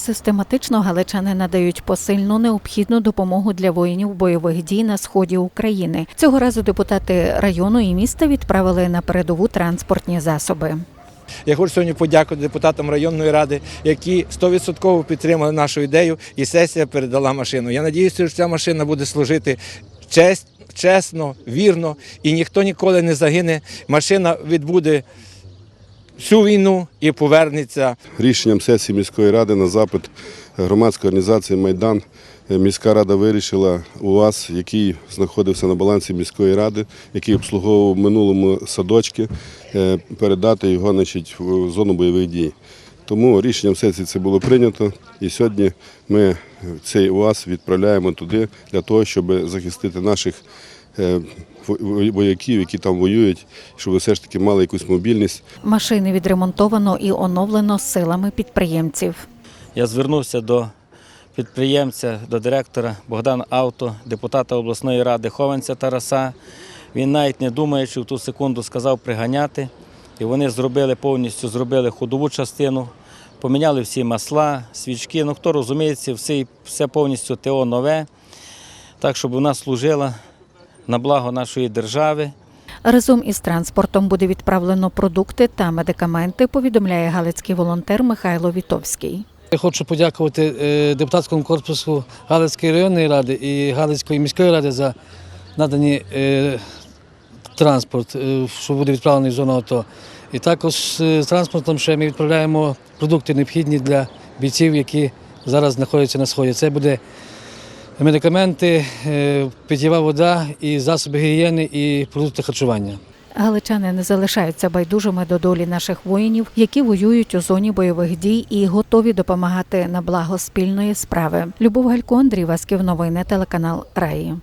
Систематично галичани надають посильну необхідну допомогу для воїнів бойових дій на сході України. Цього разу депутати району і міста відправили на передову транспортні засоби. Я хочу сьогодні подякувати депутатам районної ради, які 100% підтримали нашу ідею, і сесія передала машину. Я надіюся, що ця машина буде служити честь, чесно, вірно, і ніхто ніколи не загине. Машина відбуде всю війну і повернеться Рішенням сесії міської ради на запит громадської організації Майдан міська рада вирішила УАЗ, який знаходився на балансі міської ради, який обслуговував минулому садочки, е, передати його значить, в зону бойових дій. Тому рішенням сесії це було прийнято, і сьогодні ми цей УАЗ відправляємо туди для того, щоб захистити наших е, вояків, які там воюють, щоб все ж таки мали якусь мобільність. Машини відремонтовано і оновлено силами підприємців. Я звернувся до підприємця, до директора Богдана Авто, депутата обласної ради Хованця Тараса. Він навіть не думаючи в ту секунду сказав приганяти. І вони зробили повністю зробили ходову частину, поміняли всі масла, свічки. Ну хто розуміється, все, все повністю ТО нове, так щоб вона служила на благо нашої держави. Разом із транспортом буде відправлено продукти та медикаменти, повідомляє галицький волонтер Михайло Вітовський. Я хочу подякувати е, депутатському корпусу Галицької районної ради і Галицької міської ради за надані е, транспорт, е, що буде відправлений в зону АТО. І також е, з транспортом ще ми відправляємо продукти необхідні для бійців, які зараз знаходяться на сході. Це буде медикаменти, е, питєва вода, і засоби гігієни, і продукти харчування. Галичани не залишаються байдужими до долі наших воїнів, які воюють у зоні бойових дій і готові допомагати на благо спільної справи. Любов Галько, Андрій Васків, новини телеканал Раї.